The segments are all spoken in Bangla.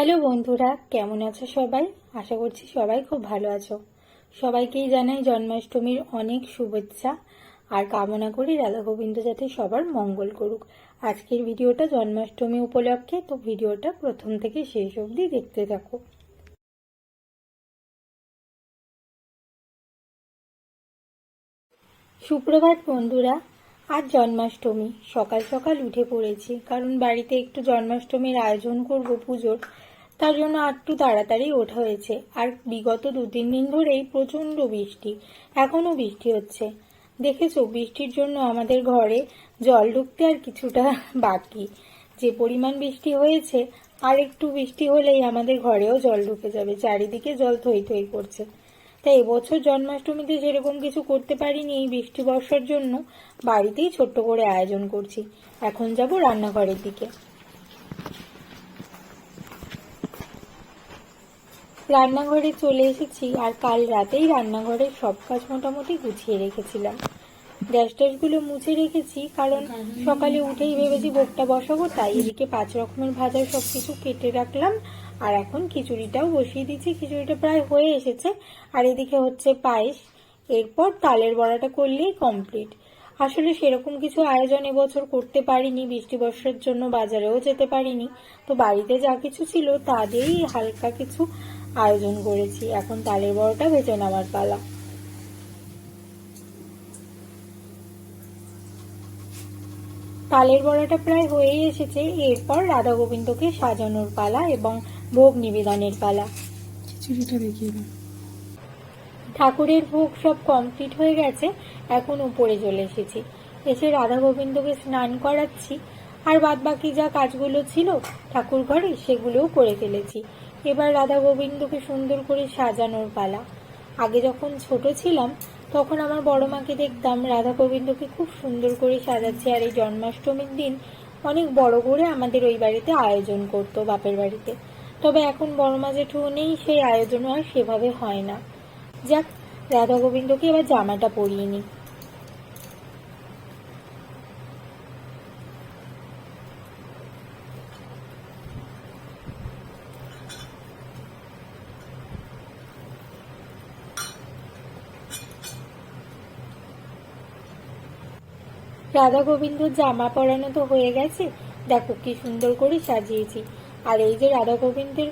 হ্যালো বন্ধুরা, কেমন আছো সবাই? আশা করছি সবাই খুব ভালো আছো। সবাইকেই জানাই জন্মাষ্টমীর অনেক শুভেচ্ছা আর কামনা করি রাধা গোবিন্দ যাতে সবার মঙ্গল করুক। আজকের ভিডিওটা জন্মাষ্টমী উপলক্ষে, তো ভিডিওটা প্রথম থেকে শেষ অবধি দেখতে থাকো। সুপ্রভাত বন্ধুরা, আজ জন্মাষ্টমী। সকাল সকাল উঠে পড়েছি, কারণ বাড়িতে একটু জন্মাষ্টমীর আয়োজন করব পুজোর। তার জন্য একটু তাড়াতাড়ি ওঠা হয়েছে। আর বিগত দু তিন দিন ধরেই প্রচণ্ড বৃষ্টি। এখনও বৃষ্টি হচ্ছে। দেখেছ, বৃষ্টির জন্য আমাদের ঘরে জল ঢুকতে আর কিছুটা বাকি। যে পরিমাণ বৃষ্টি হয়েছে, আর একটু বৃষ্টি হলেই আমাদের ঘরেও জল ঢুকে যাবে। চারিদিকে জল থই থই করছে। তাই এবছর জন্মাষ্টমীতে সেরকম কিছু করতে পারিনি এই বৃষ্টি বর্ষার জন্য, বাড়িতেই ছোট্ট করে আয়োজন করছি। এখন যাব রান্নাঘরের দিকে। রান্নাঘরে চলে এসেছি আর কাল রাতেই রান্নাঘরের সব কাজ মোটামুটি গুছিয়ে রেখেছিলাম। গ্যাস ট্যাসগুলো মুছে রেখেছি, কারণ সকালে উঠেই ভেবেছি ভোগটা বসাবো, তাই এদিকে পাঁচ রকমের ভাজা সব কিছু কেটে রাখলাম। আর এখন খিচুড়িটাও বসিয়ে দিচ্ছি, খিচুড়িটা প্রায় হয়ে এসেছে। আর এদিকে হচ্ছে পায়েস, এরপর তালের বড়াটা করলেই কমপ্লিট আসলে সেরকম কিছু আয়োজন এবছর করতে পারিনি, বৃষ্টি বর্ষার জন্য বাজারেও যেতে পারিনি। তো বাড়িতে যা কিছু ছিল তা দিয়েই হালকা কিছু আয়োজন করেছি। এখন তালের বড়টা ভেজে নেওয়ার পালা। তালের বড়াটা প্রায় হয়েই এসেছে। এরপর রাধা গোবিন্দকে সাজানোর পালা এবং ভোগ নিবেদনের পালা। খিচুড়িটা দেখিয়ে ঠাকুরের ভোগ সব কমপ্লিট হয়ে গেছে। এখন উপরে চলে এসেছি। এসে রাধা গোবিন্দকে স্নান করাচ্ছি। আর বাদ বাকি যা কাজগুলো ছিল ঠাকুর ঘরে সেগুলোও করে ফেলেছি। এবার রাধা গোবিন্দকে সুন্দর করে সাজানোর পালা। আগে যখন ছোট ছিলাম, তখন আমার বড় মাকে দেখতাম রাধা গোবিন্দকে খুব সুন্দর করে সাজাচ্ছে আর এই জন্মাষ্টমীর দিন অনেক বড় করে আমাদের ওই বাড়িতে আয়োজন করতো বাপের বাড়িতে। তবে এখন বড় মা জেঠু নেই, সেই আয়োজন আর সেভাবে হয় না। যাক, রাধা গোবিন্দকে এবার জামাটা পরিয়ে নি রাধা গোবিন্দর জামা পরানো তো হয়ে গেছে। দেখো কি সুন্দর করে সাজিয়েছি। আর এই যে রাধা গোবিন্দের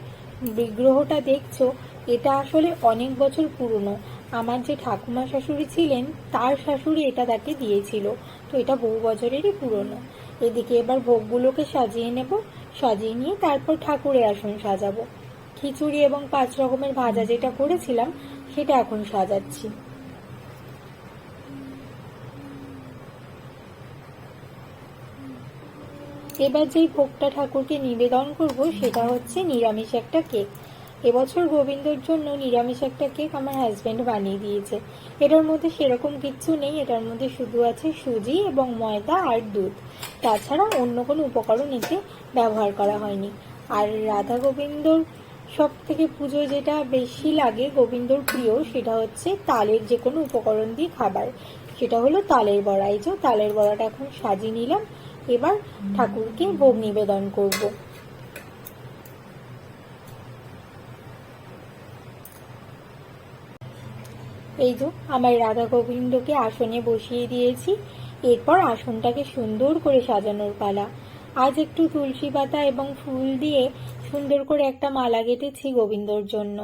বিগ্রহটা দেখছ, এটা আসলে অনেক বছর পুরনো। আমার যে ঠাকুমা শাশুড়ি ছিলেন, তার শাশুড়ি এটা তাকে দিয়েছিল। তো এটা বহু বছরেরই পুরনো। এদিকে এবার ভোগগুলোকে সাজিয়ে নেব, সাজিয়ে নিয়ে তারপর ঠাকুরের আসন সাজাবো। খিচুড়ি এবং পাঁচ রকমের ভাজা যেটা করেছিলাম, সেটা এখন সাজাচ্ছি। এবার যেই ভোগটা ঠাকুরকে নিবেদন করব, সেটা হচ্ছে নিরামিষ একটা কেক। এবছর গোবিন্দর জন্য নিরামিষ একটা কেক আমার হাজব্যান্ড বানিয়ে দিয়েছে। এটার মধ্যে সেরকম কিচ্ছু নেই, এটার মধ্যে শুধু আছে সুজি এবং ময়দা আর দুধ। তাছাড়া অন্য কোনো উপকরণ এতে ব্যবহার করা হয়নি। আর রাধা গোবিন্দর সব থেকে পুজো যেটা বেশি লাগে গোবিন্দর প্রিয়, সেটা হচ্ছে তালের যে কোনো উপকরণ দিয়ে খাবার। সেটা হলো তালের বড়া। এই যে তালের বড়াটা এখন সাজিয়ে নিলাম। এবার ঠাকুরকে ভোগ নিবেদন করব। এই তো আমার রাধা গোবিন্দকে আসনে বসিয়ে দিয়েছি, এরপর আসনটাকে সুন্দর করে সাজানোর পালা। আজ একটু তুলসী পাতা এবং ফুল দিয়ে সুন্দর করে একটা মালা গেঁথেছি গোবিন্দর জন্য।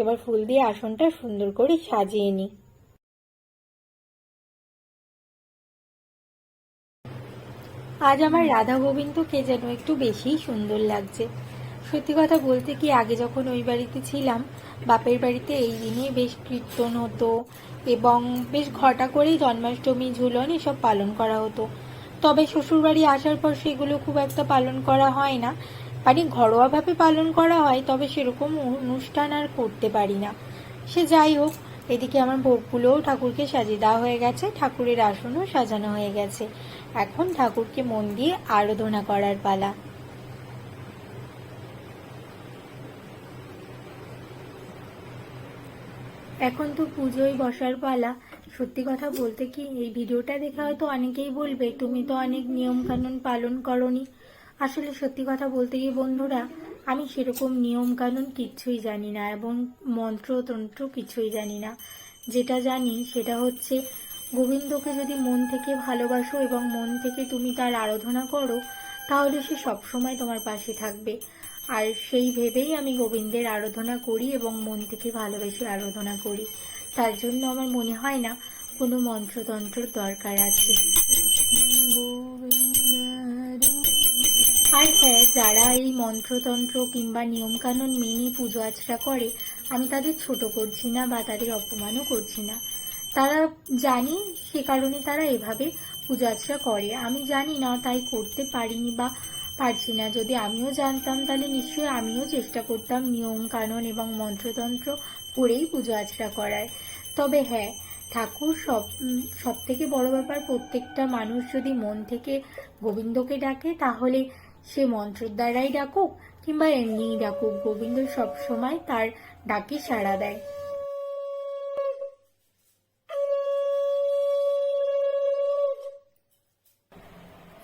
এবার ফুল দিয়ে আসনটা সুন্দর করে সাজিয়ে নিই। আজ আমার রাধা গোবিন্দকে যেন একটু বেশিই সুন্দর লাগছে। সত্যি কথা বলতে কি, আগে যখন ওই বাড়িতে ছিলাম, বাপের বাড়িতে এই দিনে বেশ কীর্তন হতো এবং বেশ ঘটা করেই জন্মাষ্টমী, ঝুলন এসব পালন করা হতো। তবে শ্বশুরবাড়ি আসার পর সেগুলো খুব একটা পালন করা হয় না। মানে ঘরোয়াভাবে পালন করা হয়, তবে সেরকম অনুষ্ঠান আর করতে পারি না। সে যাই হোক এদিকে আমার ভোগগুলোও ঠাকুরকে সাজিয়ে দেওয়া হয়ে গেছে, ঠাকুরের আসনও সাজানো হয়ে গেছে। এখন ঠাকুরকে মন দিয়ে আরাধনা করার পালা। এখন তো পুজোয় বসার পালা। সত্যি কথা বলতে কি, এই ভিডিওটা দেখে হয়তো অনেকেই বলবে, তুমি তো অনেক নিয়ম কানুন পালন করনি। আসলে সত্যি কথা বলতে গিয়ে বন্ধুরা আমি সেরকম নিয়ম কানুন কিচ্ছুই জানি না এবং মন্ত্রতন্ত্র কিছুই জানি না। যেটা জানি সেটা হচ্ছে, গোবিন্দকে যদি মন থেকে ভালোবাসো এবং মন থেকে তুমি তার আরাধনা করো, তাহলে সে সবসময় তোমার পাশে থাকবে। আর সেই ভেবেই আমি গোবিন্দের আরাধনা করি এবং মন থেকে ভালোবেসে আরাধনা করি। তার জন্য আমার মনে হয় না কোনো মন্ত্রতন্ত্রের দরকার আছে। আর হ্যাঁ যারা এই মন্ত্রতন্ত্র কিংবা নিয়মকানুন মেনে পুজো আচরা করে, আমি তাদের ছোট করছি না বা তাদের অপমানও করছি না। তারা জানি, সে কারণে তারা এভাবে পুজো আচরা করে। আমি জানি না তাই করতে পারিনি বা পারছি না। যদি আমিও জানতাম, তাহলে নিশ্চয়ই আমিও চেষ্টা করতাম নিয়ম কানুন এবং মন্ত্রতন্ত্র করেই পুজো আচরা করার। তবে হ্যাঁ ঠাকুর সব সব থেকে বড় ব্যাপার, প্রত্যেকটা মানুষ যদি মন থেকে গোবিন্দকে ডাকে, তাহলে সে মন্ত্রের দ্বারাই ডাকুক কিংবা এমনিই ডাকুক, গোবিন্দ সব সময় তার ডাকে সাড়া দেয়।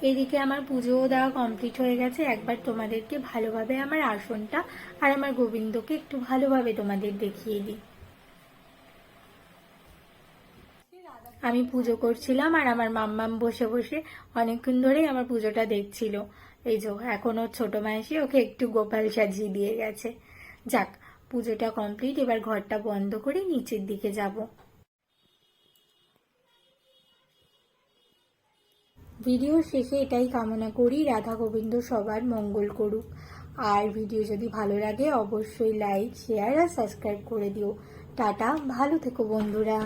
এদিকে আমার পুজোও দেওয়া কমপ্লিট হয়ে গেছে। একবার তোমাদেরকে ভালোভাবে আমার আসনটা আর আমার গোবিন্দকে একটু ভালোভাবে তোমাদের দেখিয়ে দিই। আমি পুজো করছিলাম আর আমার মাম্মাম বসে বসে অনেকক্ষণ ধরেই আমার পুজোটা দেখছিল। এই যে, এখন ওর ছোট মা ওকে একটু গোপাল সাজিয়ে দিয়ে গেছে। যাক, পুজোটা কমপ্লিট এবার ঘরটা বন্ধ করে নিচের দিকে যাব। ভিডিও শেষে এটাই কামনা করি, রাধা গোবিন্দ সবার মঙ্গল করুক। আর ভিডিও যদি ভালো লাগে, অবশ্যই লাইক শেয়ার আর সাবস্ক্রাইব করে দিও। টাটা, ভালো থেকো বন্ধুরা।